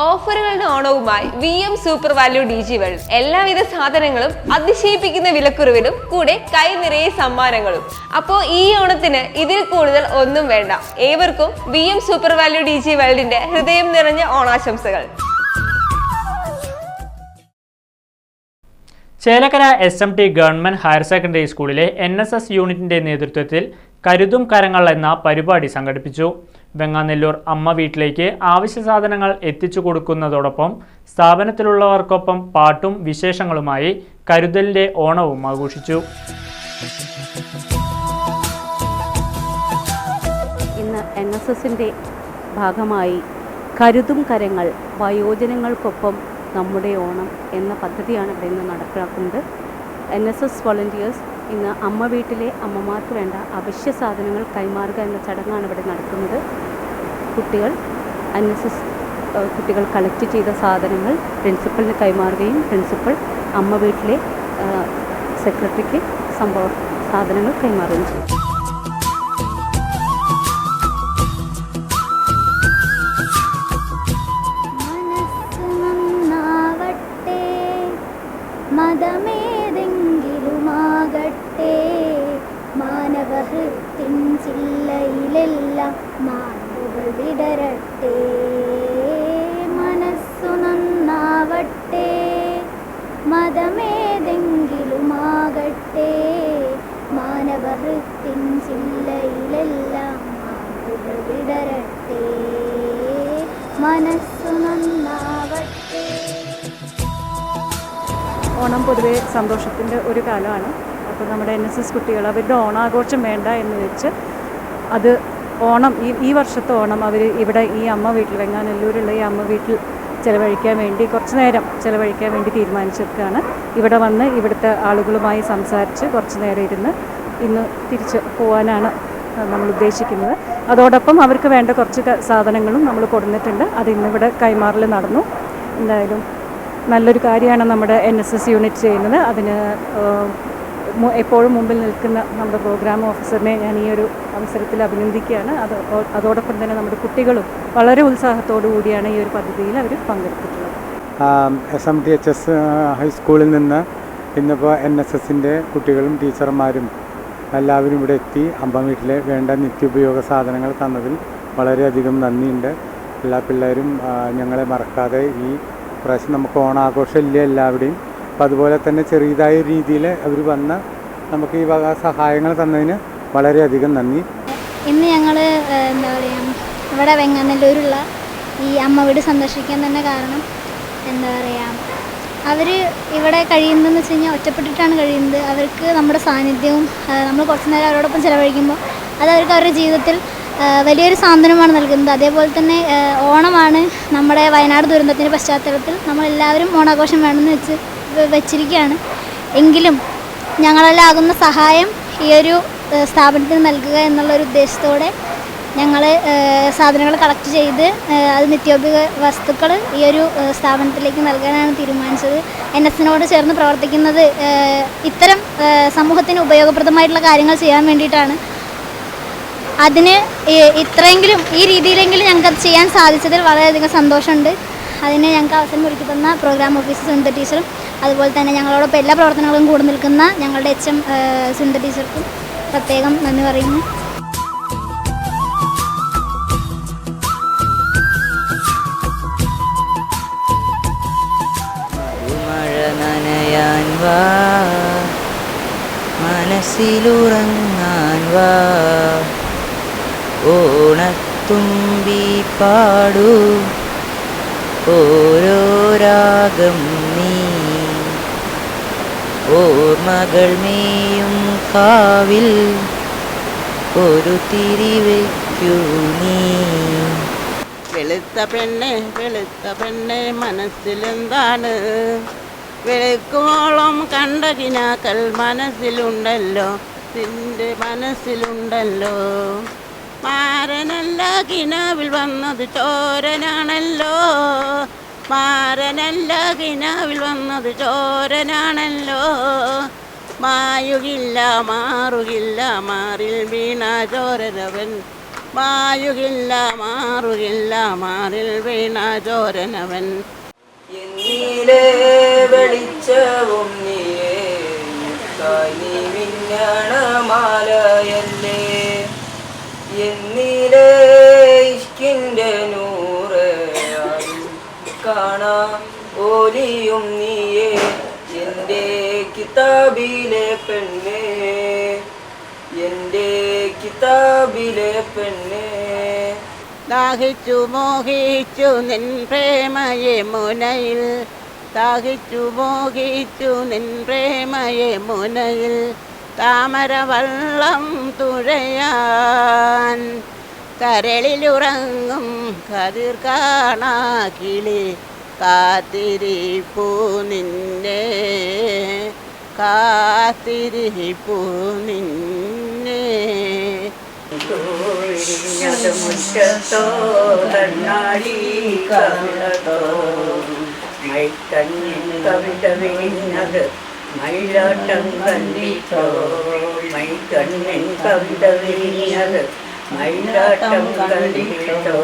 ഓഫറുകളുടെ ഓണവുമായി V M super value D G world. എല്ലാവിധ സാധനങ്ങളും അതിശയിപ്പിക്കുന്ന വിലക്കുറവിലും കൂടെ കൈ നിറയെ സമ്മാനങ്ങളും. അപ്പോ ഈ ഓണത്തിന് ഇതിൽ കൂടുതൽ ഒന്നും വേണ്ട. ഏവർക്കും V M super value D G വേൾഡിന്റെ ഹൃദയം നിറഞ്ഞ ഓണാശംസകൾ. Chelakkara S M T government higher secondary സ്കൂളിലെ എൻ എസ് എസ് യൂണിറ്റിന്റെ നേതൃത്വത്തിൽ കരുതും കരങ്ങൾ എന്ന പരിപാടി സംഘടിപ്പിച്ചു. വെങ്ങാനെല്ലൂർ അമ്മ വീട്ടിലേക്ക് ആവശ്യ സാധനങ്ങൾ എത്തിച്ചു കൊടുക്കുന്നതോടൊപ്പം സ്ഥാപനത്തിലുള്ളവർക്കൊപ്പം പാട്ടും വിശേഷങ്ങളുമായി കരുതലിന്റെ ഓണവും ആഘോഷിച്ചു. ഇന്ന് എൻ എസ് എസിന്റെ ഭാഗമായി കരുതും കരങ്ങൾ വയോജനങ്ങൾക്കൊപ്പം നമ്മുടെ ഓണം എന്ന പദ്ധതിയാണ് ഇവിടെ ഇന്ന് നടപ്പിലാക്കുന്നത്. എൻ എസ് എസ് വോളണ്ടിയേഴ്സ് ഇന്ന് അമ്മ വീട്ടിലെ അമ്മമാർക്ക് വേണ്ട അവശ്യ സാധനങ്ങൾ കൈമാറുക എന്ന ചടങ്ങാണ് ഇവിടെ നടക്കുന്നത്. കുട്ടികൾ എൻ കുട്ടികൾ കളക്ട് ചെയ്ത സാധനങ്ങൾ പ്രിൻസിപ്പലിന് കൈമാറുകയും പ്രിൻസിപ്പൽ അമ്മ വീട്ടിലെ സെക്രട്ടറിക്ക് സംഭവ സാധനങ്ങൾ കൈമാറുകയും ചെയ്യും വിടരട്ടെ മനസ്സു നന്നാവട്ടെ. മതമേതെങ്കിലുമാകട്ടെ. മാനവഹൃത്തിൻ ചില്ലയിലെല്ലാം വിടരട്ടെ. മനസ്സു നന്നാവട്ടെ. ഓണം പൊതുവേ സന്തോഷത്തിന്റെ ഒരു കാലമാണ്. അപ്പോൾ നമ്മുടെ എൻ എസ് എസ് കുട്ടികൾ അവരുടെ ഓണാഘോഷം വേണ്ട എന്ന് വെച്ച് അത് ഓണം ഈ ഈ വർഷത്തെ ഓണം അവർ ഇവിടെ ഈ അമ്മ വീട്ടിൽ വെങ്ങാനല്ലൂരുള്ള ഈ അമ്മ വീട്ടിൽ ചിലവഴിക്കാൻ വേണ്ടി കുറച്ച് നേരം ചിലവഴിക്കാൻ വേണ്ടി തീരുമാനിച്ചിരിക്കുകയാണ് ഇവിടെ വന്ന് ഇവിടുത്തെ ആളുകളുമായി സംസാരിച്ച് കുറച്ച് നേരം ഇരുന്ന് ഇന്ന് തിരിച്ച് പോകാനാണ് നമ്മൾ ഉദ്ദേശിക്കുന്നത്. അതോടൊപ്പം അവർക്ക് വേണ്ട കുറച്ച് സാധനങ്ങളും നമ്മൾ കൊടുത്തിട്ടുണ്ട് അത് ഇന്നിവിടെ കൈമാറൽ നടന്നു. എന്തായാലും നല്ലൊരു കാര്യമാണ് നമ്മുടെ എൻ എസ് എസ് യൂണിറ്റ് ചെയ്യുന്നത്. അതിന് എപ്പോഴും മുമ്പിൽ നിൽക്കുന്ന നമ്മുടെ പ്രോഗ്രാം ഓഫീസറിനെ ഞാൻ ഈ ഒരു അവസരത്തിൽ അഭിനന്ദിക്കുകയാണ്. അത് അതോടൊപ്പം തന്നെ നമ്മുടെ കുട്ടികളും വളരെ ഉത്സാഹത്തോടു കൂടിയാണ് ഈ ഒരു പദ്ധതിയിൽ അവർ പങ്കെടുത്തിട്ടുള്ളത്. S M T H S ഹൈസ്കൂളിൽ നിന്ന് ഇന്നിപ്പോൾ എൻ എസ് എസിന്റെ കുട്ടികളും ടീച്ചർമാരും എല്ലാവരും ഇവിടെ എത്തി അമ്പ വീട്ടിലെ വേണ്ട നിത്യോപയോഗ സാധനങ്ങൾ തന്നതിൽ വളരെയധികം നന്ദിയുണ്ട്. എല്ലാ പിള്ളേരും ഞങ്ങളെ മറക്കാതെ ഈ പ്രാവശ്യം നമുക്ക് ഓണാഘോഷം ഇല്ല എല്ലാവരുടെയും? അപ്പോൾ അതുപോലെ തന്നെ ചെറിയതായ രീതിയിൽ അവർ വന്ന് നമുക്ക് ഈ വക സഹായങ്ങൾ തന്നതിന് വളരെയധികം നന്ദി. ഇന്ന് ഞങ്ങൾ എന്താ പറയുക ഇവിടെ വെങ്ങാനല്ലൂരുള്ള ഈ അമ്മ വീട് സന്ദർശിക്കാൻ തന്നെ കാരണം എന്താ പറയുക അവർ ഇവിടെ കഴിയുന്നതെന്ന് വെച്ച് കഴിഞ്ഞാൽ ഒറ്റപ്പെട്ടിട്ടാണ് കഴിയുന്നത്. അവർക്ക് നമ്മുടെ സാന്നിധ്യവും നമ്മൾ കുറച്ച് നേരം അവരോടൊപ്പം ചിലവഴിക്കുമ്പോൾ അത് അവർക്ക് അവരുടെ ജീവിതത്തിൽ വലിയൊരു സാന്ത്വനമാണ് നൽകുന്നത്. അതേപോലെ തന്നെ ഓണമാണ് നമ്മുടെ വയനാട് ദുരന്തത്തിന്റെ പശ്ചാത്തലത്തിൽ നമ്മളെല്ലാവരും ഓണാഘോഷം വേണമെന്ന് വെച്ച് വെച്ചിരിക്കുകയാണ്. എങ്കിലും ഞങ്ങളെല്ലാം ആകുന്ന സഹായം ഈ ഒരു സ്ഥാപനത്തിന് നൽകുക എന്നുള്ളൊരു ഉദ്ദേശത്തോടെ ഞങ്ങൾ സാധനങ്ങൾ കളക്ട് ചെയ്ത് അത് നിത്യോപയോഗ വസ്തുക്കൾ ഈ ഒരു സ്ഥാപനത്തിലേക്ക് നൽകാനാണ് തീരുമാനിച്ചത്. എൻ എസിനോട് ചേർന്ന് പ്രവർത്തിക്കുന്നത് ഇത്തരം സമൂഹത്തിന് ഉപയോഗപ്രദമായിട്ടുള്ള കാര്യങ്ങൾ ചെയ്യാൻ വേണ്ടിയിട്ടാണ്. അതിന് ഇത്രയെങ്കിലും ഈ രീതിയിലെങ്കിലും ഞങ്ങൾക്ക് അത് ചെയ്യാൻ സാധിച്ചതിൽ വളരെയധികം സന്തോഷമുണ്ട്. അതിന് ഞങ്ങൾക്ക് അവസരം ഒരുക്കി തന്ന പ്രോഗ്രാം ഓഫീസർ സുനിത ടീച്ചറും അതുപോലെ തന്നെ ഞങ്ങളോടൊപ്പം എല്ലാ പ്രവർത്തനങ്ങളും കൂടെ നിൽക്കുന്ന ഞങ്ങളുടെ എച്ച് എം സുനിത ടീച്ചർക്കും പ്രത്യേകം നന്ദി പറയുന്നു. മനസ്സിലുറങ്ങാൻ വാ ഓണത്തുമ്പി പാടൂ ഓരോ രാഗം നീ. ഓർമ്മകൾ മേയും കാവിൽ ഒരു തിരിവെക്കൂ നീ. വെളുത്ത പെണ്ണെ വെളുത്ത പെണ്ണെ മനസ്സിലെന്താണ്? വെളുക്കുവോളം കണ്ട കിനാക്കൾ മനസ്സിലുണ്ടല്ലോ നിന്റെ മനസ്സിലുണ്ടല്ലോ. മാരനല്ല കിനാവിൽ വന്നത് ചോരനാണല്ലോ. മാരനല്ല കിനാവിൽ വന്നത് ചോരനാണല്ലോ. മായുകില്ല മാറുകില്ല മാറിൽ വീണ ചോരനവൻ. മായുകില്ല മാറുകില്ല മാറിൽ വീണ ചോരനവൻ. എന്നിലെ വെളിച്ചവും നീയേ മിന്നണ മാലയല്ലേ എന്നിലെ ഇഷ്കിന്റെ നൂറ് കാണാ ഓലിയും നീയേ. എന്റെ കിതാബിലെ പെണ്ണേ എന്റെ കിതാബിലെ പെണ്ണേ. ദാഹിച്ചു മോഹിച്ചു നിൻ പ്രേമയെ മുനയിൽ. ദാഹിച്ചു മോഹിച്ചു നിൻ പ്രേമയെ മുനയിൽ. താമരവള്ളം തുഴയാൻ കരളിലുറങ്ങും കതിർ കാണാ കിളി കാത്തിരിപ്പൂ നിന്നെ കാത്തിരിപ്പൂ നിന്നെ. മുറ്റത്തോ കണ്ണാടി കവിളത്തോ മൈക്കണ്ണിൻ കവിത മയിലാട്ടം കണ്ടിട്ടോ മൈക്കണ്ണിൻ കവിത വിരിഞ്ഞത് മയിലാട്ടം കണ്ടിട്ടോ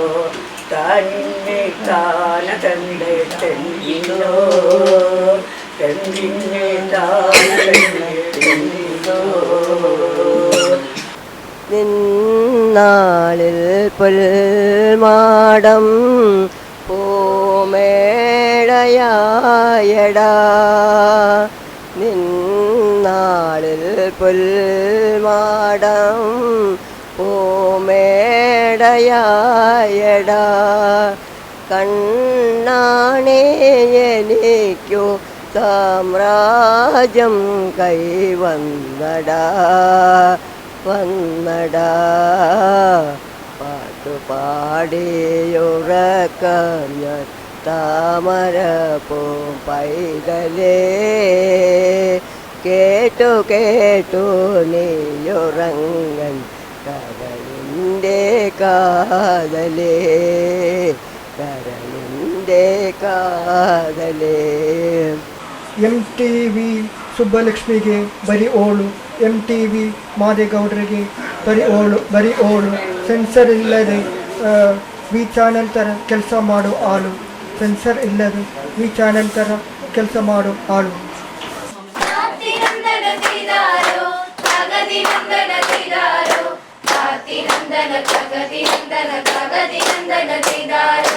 താനിന്നെ കാന കണ്ടിട്ടോ കണ്ടിന്നെ താന കണ്ടിട്ടോ നിന്നാളിൽ പുൽമാടം പൂമേടയായടാ. നിന്നാളിൽ പുൽമാടം ഓമേടയായടാ. കണ്ണാണേ എനിക്കു സാമ്രാജ്യം കൈവന്നടാ. വന്നടാ. പാട്ടുപാടിയുറക്കം ഞാൻ താമര പൂം പൈതലേ കേട്ടു കേട്ടു നീയുറങ്ങൻ കരളിൻ്റെ കാതലേ കരളിൻ്റെ കാതലേ ಎಂ ಟಿ ವಿ ಸುಬ್ಬಲಕ್ಷ್ಮಿಗೆ ಬರಿ ಓಳು ಎಂ ಟಿ ವಿ ಮಾದೇಗೌಡರಿಗೆ ಬರಿ ಓಳು ಬರಿ ಓಳು ಸೆನ್ಸರ್ ಇಲ್ಲದೆ ಆ, ವಿ ಚಾನೆಲ್ ಥರ ಕೆಲಸ ಮಾಡೋ ಆಳು ಸೆನ್ಸರ್ ಇಲ್ಲದೆ ವಿ ಚಾನೆಲ್ ಥರ ಕೆಲಸ ಮಾಡೋ ಆಳು ಗತಿನಂದನ ಗತಿನಂದನ ಕೈದಾರ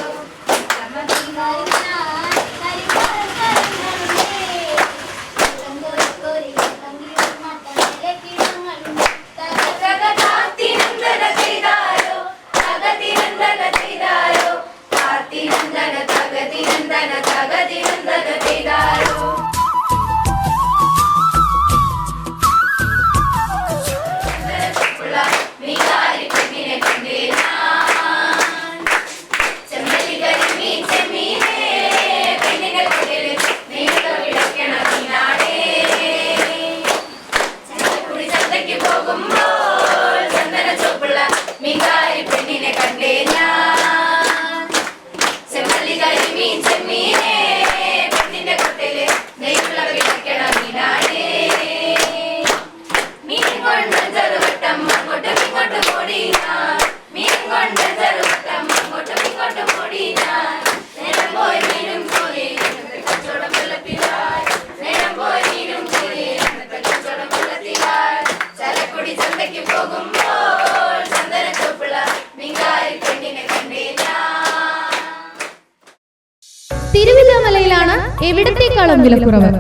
എവിടത്തേക്കാളും വിലക്കുറവ്?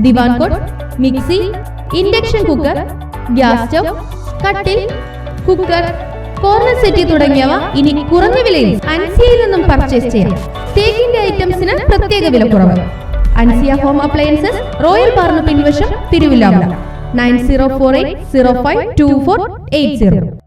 Divan cot mixie induction cooker gas stove കട്ടിൽ കുക്കർ കോർണർ സെറ്റി തുടങ്ങിയവ ഇനി കുറഞ്ഞ വിലയിൽ അൻസിയയിൽ നിന്നും പർച്ചേസ് ചെയ്യാം. തേക്കിന്റെ ഐറ്റംസിന് പ്രത്യേക വില വിലക്കുറവ്. അൻസിയ ഹോം അപ്ലയൻസസ് റോയൽ പാർന്ന് പിൻവശം Thiruvilwamala. Nine zero four eight zero five two four eight zero.